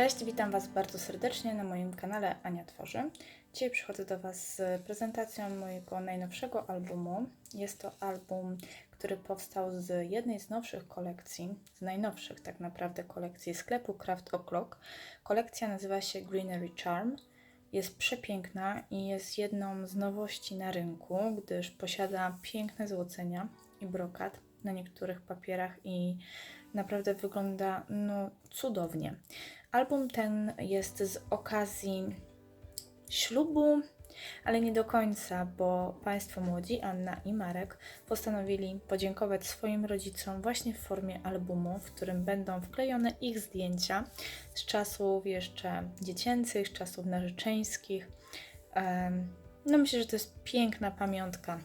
Cześć, witam Was bardzo serdecznie na moim kanale Ania Tworzy. Dzisiaj przychodzę do Was z prezentacją mojego najnowszego albumu. Jest to album, który powstał z jednej z nowszych kolekcji, z najnowszych tak naprawdę kolekcji sklepu Craft O'Clock. Kolekcja nazywa się Greenery Charm. Jest przepiękna i jest jedną z nowości na rynku, gdyż posiada piękne złocenia i brokat na niektórych papierach i naprawdę wygląda no, cudownie. Album ten jest z okazji ślubu, ale nie do końca, bo Państwo młodzi, Anna i Marek, postanowili podziękować swoim rodzicom właśnie w formie albumu, w którym będą wklejone ich zdjęcia z czasów jeszcze dziecięcych, z czasów narzeczeńskich. No myślę, że to jest piękna pamiątka,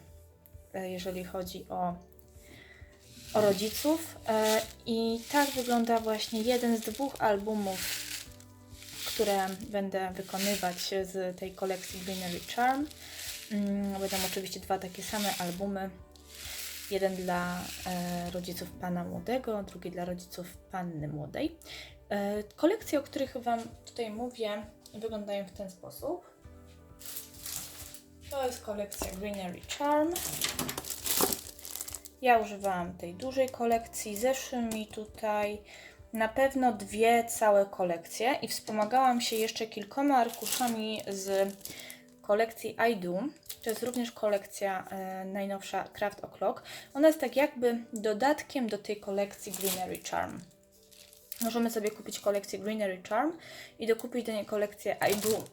e, jeżeli chodzi o rodziców. E, I tak wygląda właśnie jeden z dwóch albumów, które będę wykonywać z tej kolekcji Greenery Charm. Mm, Będą oczywiście dwa takie same albumy. Jeden dla e, rodziców pana młodego, drugi dla rodziców panny młodej. E, Kolekcje, o których Wam tutaj mówię, wyglądają w ten sposób. To jest kolekcja Greenery Charm. Ja używałam tej dużej kolekcji. Zeszły mi tutaj na pewno dwie całe kolekcje i wspomagałam się jeszcze kilkoma arkuszami z kolekcji I Do. To jest również kolekcja e, najnowsza Craft O'Clock. Ona jest tak jakby dodatkiem do tej kolekcji Greenery Charm. Możemy sobie kupić kolekcję Greenery Charm i dokupić do niej kolekcję I Do,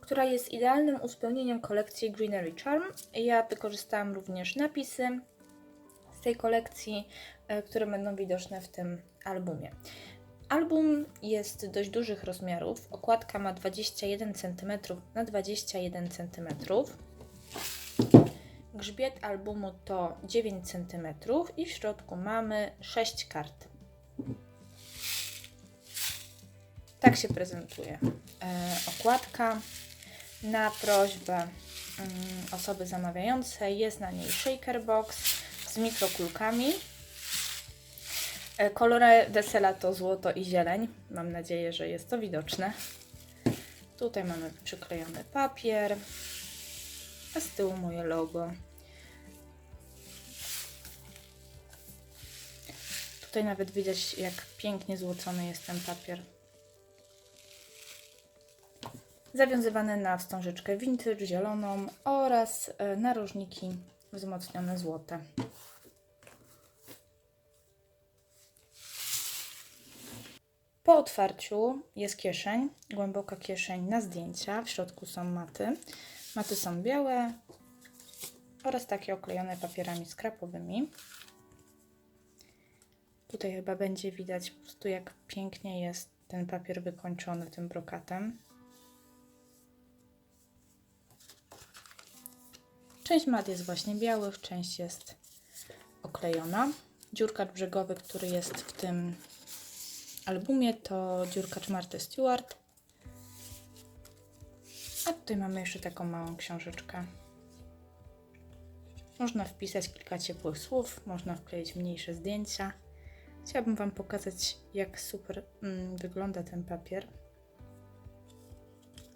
która jest idealnym uzupełnieniem kolekcji Greenery Charm. Ja wykorzystałam również napisy tej kolekcji, e, które będą widoczne w tym albumie. Album jest dość dużych rozmiarów. Okładka ma 21 cm na 21 cm. Grzbiet albumu to 9 cm i w środku mamy 6 kart. Tak się prezentuje e, okładka. Na prośbę mm, osoby zamawiającej jest na niej shaker box z mikrokulkami. E, Kolory desela to złoto i zieleń. Mam nadzieję, że jest to widoczne. Tutaj mamy przyklejony papier, a z tyłu moje logo. Tutaj nawet widać, jak pięknie złocony jest ten papier. Zawiązywane na wstążeczkę vintage zieloną oraz e, narożniki wzmocnione złote. Po otwarciu jest kieszeń, głęboka kieszeń na zdjęcia. W środku są maty. Maty są białe oraz takie oklejone papierami skrapowymi. Tutaj chyba będzie widać po prostu jak pięknie jest ten papier wykończony tym brokatem. Część mat jest właśnie białych, część jest oklejona. Dziurkacz brzegowy, który jest w tym albumie to dziurkacz Marty Stewart. A tutaj mamy jeszcze taką małą książeczkę. Można wpisać kilka ciepłych słów, można wkleić mniejsze zdjęcia. Chciałabym Wam pokazać, jak super mm, wygląda ten papier.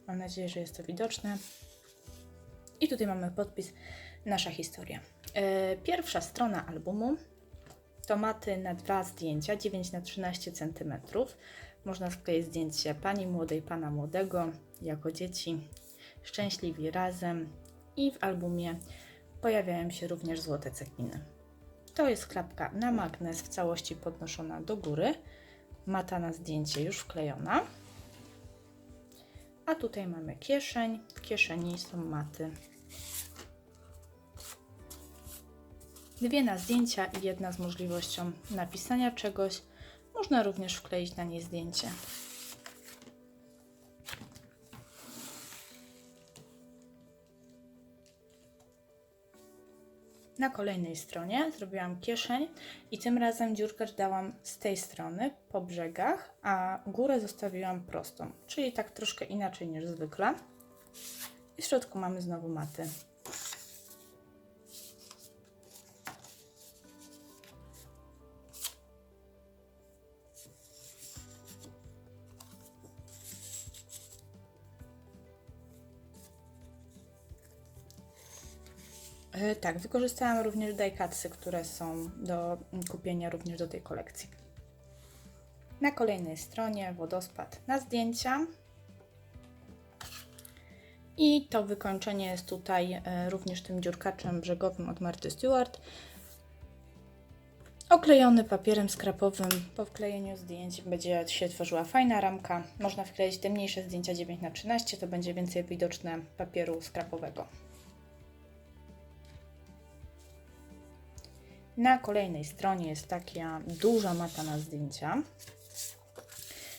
Mam nadzieję, że jest to widoczne. I tutaj mamy podpis Nasza historia. E, Pierwsza strona albumu to maty na dwa zdjęcia, 9 na 13 cm. Można wkleić zdjęcie pani młodej, pana młodego, jako dzieci, szczęśliwi razem i w albumie pojawiają się również złote cekiny. To jest klapka na magnes w całości podnoszona do góry, mata na zdjęcie już wklejona. A tutaj mamy kieszeń, w kieszeni są maty Dwie na zdjęcia i jedna z możliwością napisania czegoś. Można również wkleić na nie zdjęcie. Na kolejnej stronie zrobiłam kieszeń i tym razem dziurkę dałam z tej strony po brzegach, a górę zostawiłam prostą, czyli tak troszkę inaczej niż zwykle. I w środku mamy znowu maty. Tak, wykorzystałam również dajkatsy, które są do kupienia również do tej kolekcji. Na kolejnej stronie wodospad na zdjęcia. I to wykończenie jest tutaj e, również tym dziurkaczem brzegowym od Marty Stewart. Oklejony papierem skrapowym. Po wklejeniu zdjęć będzie się tworzyła fajna ramka. Można wkleić te mniejsze zdjęcia 9 na 13 to będzie więcej widoczne papieru skrapowego. Na kolejnej stronie jest taka duża mata na zdjęcia.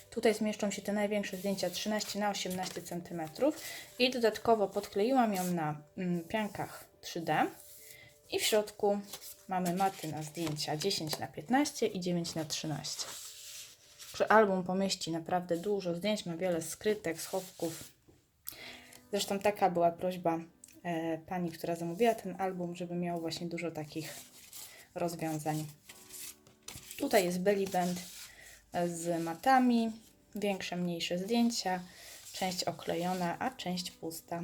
Tutaj zmieszczą się te największe zdjęcia 13 na 18 cm i dodatkowo podkleiłam ją na mm, piankach 3D i w środku mamy maty na zdjęcia 10 na 15 i 9 na 13. Że album pomieści naprawdę dużo zdjęć, ma wiele skrytek, schowków. Zresztą taka była prośba e, pani, która zamówiła ten album, żeby miał właśnie dużo takich rozwiązań. Tutaj jest belly band z matami, większe, mniejsze zdjęcia, część oklejona, a część pusta.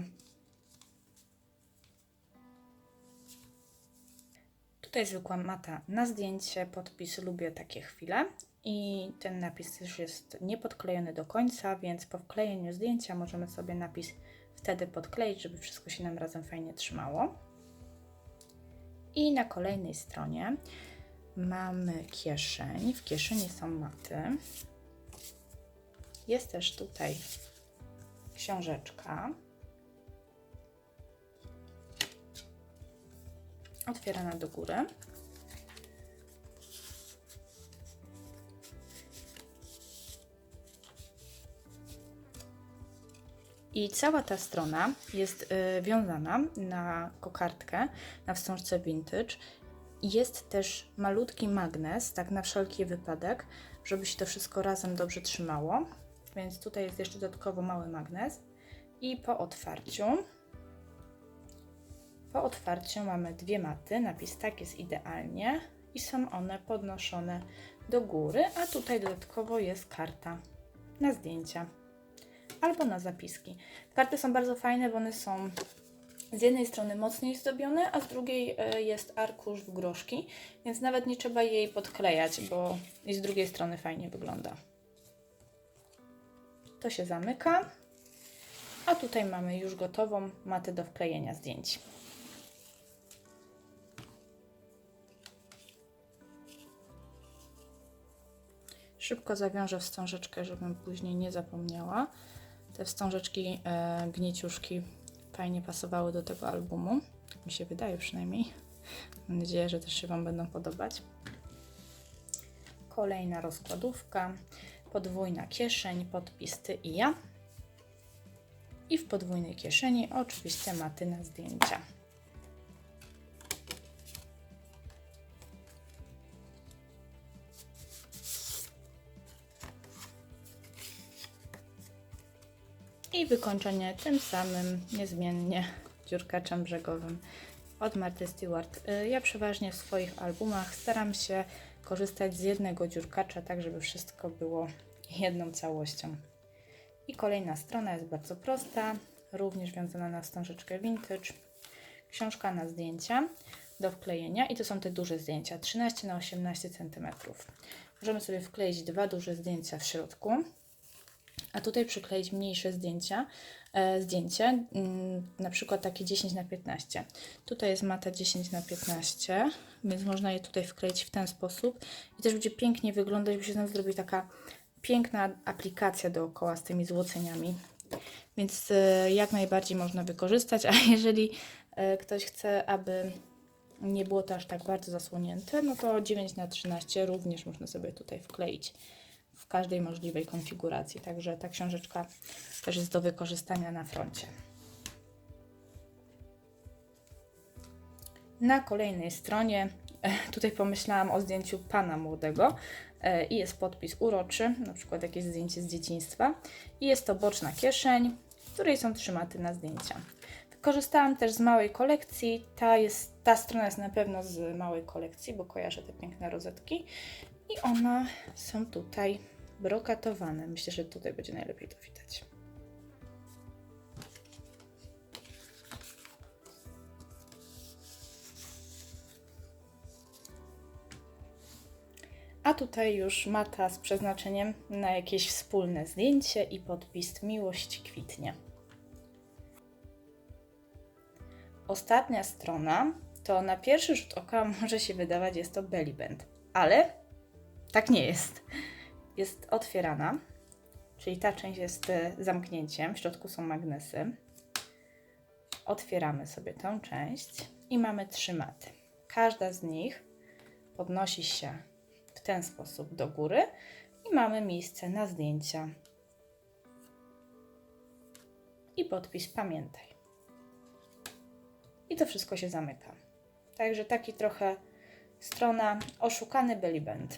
Tutaj zwykła mata na zdjęcie, podpis lubię takie chwile i ten napis też jest niepodklejony do końca, więc po wklejeniu zdjęcia możemy sobie napis wtedy podkleić, żeby wszystko się nam razem fajnie trzymało. I na kolejnej stronie mamy kieszeń. W kieszeni są maty. Jest też tutaj książeczka. Otwierana do góry. I cała ta strona jest y, wiązana na kokardkę, na wstążce vintage. Jest też malutki magnes, tak na wszelki wypadek, żeby się to wszystko razem dobrze trzymało. Więc tutaj jest jeszcze dodatkowo mały magnes. I po otwarciu, po otwarciu mamy dwie maty. Napis tak jest idealnie i są one podnoszone do góry, a tutaj dodatkowo jest karta na zdjęcia albo na zapiski. Karty są bardzo fajne, bo one są z jednej strony mocniej zdobione, a z drugiej e, jest arkusz w groszki, więc nawet nie trzeba jej podklejać, bo i z drugiej strony fajnie wygląda. To się zamyka, a tutaj mamy już gotową matę do wklejenia zdjęć. Szybko zawiążę wstążeczkę, żebym później nie zapomniała. Te wstążeczki, e, gnieciuszki fajnie pasowały do tego albumu. Tak mi się wydaje przynajmniej. Mam nadzieję, że też się Wam będą podobać. Kolejna rozkładówka, podwójna kieszeń, podpis Ty i ja. I w podwójnej kieszeni oczywiście maty na zdjęcia. I wykończenie tym samym niezmiennie dziurkaczem brzegowym od Marty Stewart. Y, Ja przeważnie w swoich albumach staram się korzystać z jednego dziurkacza, tak żeby wszystko było jedną całością. I kolejna strona jest bardzo prosta, również wiązana na wstążeczkę vintage. Książka na zdjęcia do wklejenia i to są te duże zdjęcia, 13 na 18 cm. Możemy sobie wkleić dwa duże zdjęcia w środku, a tutaj przykleić mniejsze zdjęcia, e, zdjęcie, mm, na przykład takie 10 na 15. Tutaj jest mata 10 na 15, więc można je tutaj wkleić w ten sposób i też będzie pięknie wyglądać, bo się z nas zrobi taka piękna aplikacja dookoła z tymi złoceniami. Więc e, jak najbardziej można wykorzystać, a jeżeli e, ktoś chce, aby nie było to aż tak bardzo zasłonięte, no to 9 na 13 również można sobie tutaj wkleić w każdej możliwej konfiguracji. Także ta książeczka też jest do wykorzystania na froncie. Na kolejnej stronie e, tutaj pomyślałam o zdjęciu pana młodego e, i jest podpis uroczy, na przykład jakieś zdjęcie z dzieciństwa i jest to boczna kieszeń, w której są trzy maty na zdjęcia. Wykorzystałam też z małej kolekcji, ta, jest, ta strona jest na pewno z małej kolekcji, bo kojarzę te piękne rozetki i one są tutaj brokatowane. Myślę, że tutaj będzie najlepiej to widać. A tutaj już mata z przeznaczeniem na jakieś wspólne zdjęcie i podpis Miłość kwitnie. Ostatnia strona to na pierwszy rzut oka może się wydawać jest to belly band, ale tak nie jest. Jest otwierana, czyli ta część jest e, zamknięciem, w środku są magnesy. Otwieramy sobie tę część i mamy trzy maty. Każda z nich podnosi się w ten sposób do góry i mamy miejsce na zdjęcia. I podpis pamiętaj. I to wszystko się zamyka. Także taki trochę strona oszukany belly band.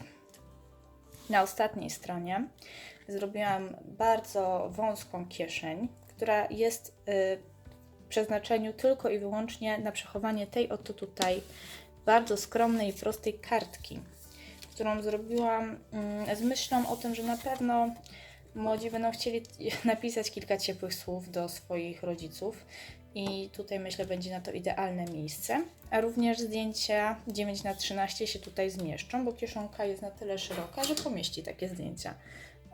Na ostatniej stronie zrobiłam bardzo wąską kieszeń, która jest y, w przeznaczeniu tylko i wyłącznie na przechowanie tej oto tutaj bardzo skromnej i prostej kartki, którą zrobiłam mm, z myślą o tym, że na pewno młodzi będą chcieli napisać kilka ciepłych słów do swoich rodziców i tutaj myślę będzie na to idealne miejsce. A również zdjęcia 9 na 13 się tutaj zmieszczą, bo kieszonka jest na tyle szeroka, że pomieści takie zdjęcia.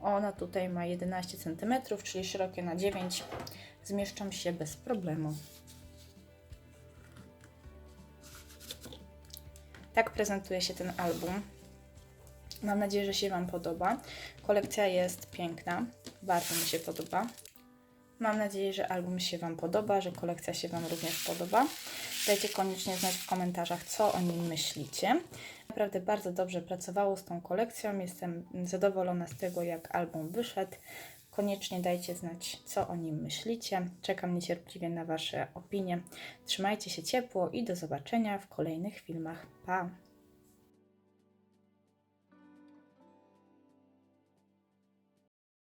Ona tutaj ma 11 cm, czyli szerokie na 9. Zmieszczą się bez problemu. Tak prezentuje się ten album. Mam nadzieję, że się Wam podoba. Kolekcja jest piękna, bardzo mi się podoba. Mam nadzieję, że album się Wam podoba, że kolekcja się Wam również podoba. Dajcie koniecznie znać w komentarzach, co o nim myślicie. Naprawdę bardzo dobrze pracowało z tą kolekcją. Jestem zadowolona z tego, jak album wyszedł. Koniecznie dajcie znać, co o nim myślicie. Czekam niecierpliwie na Wasze opinie. Trzymajcie się ciepło i do zobaczenia w kolejnych filmach. Pa!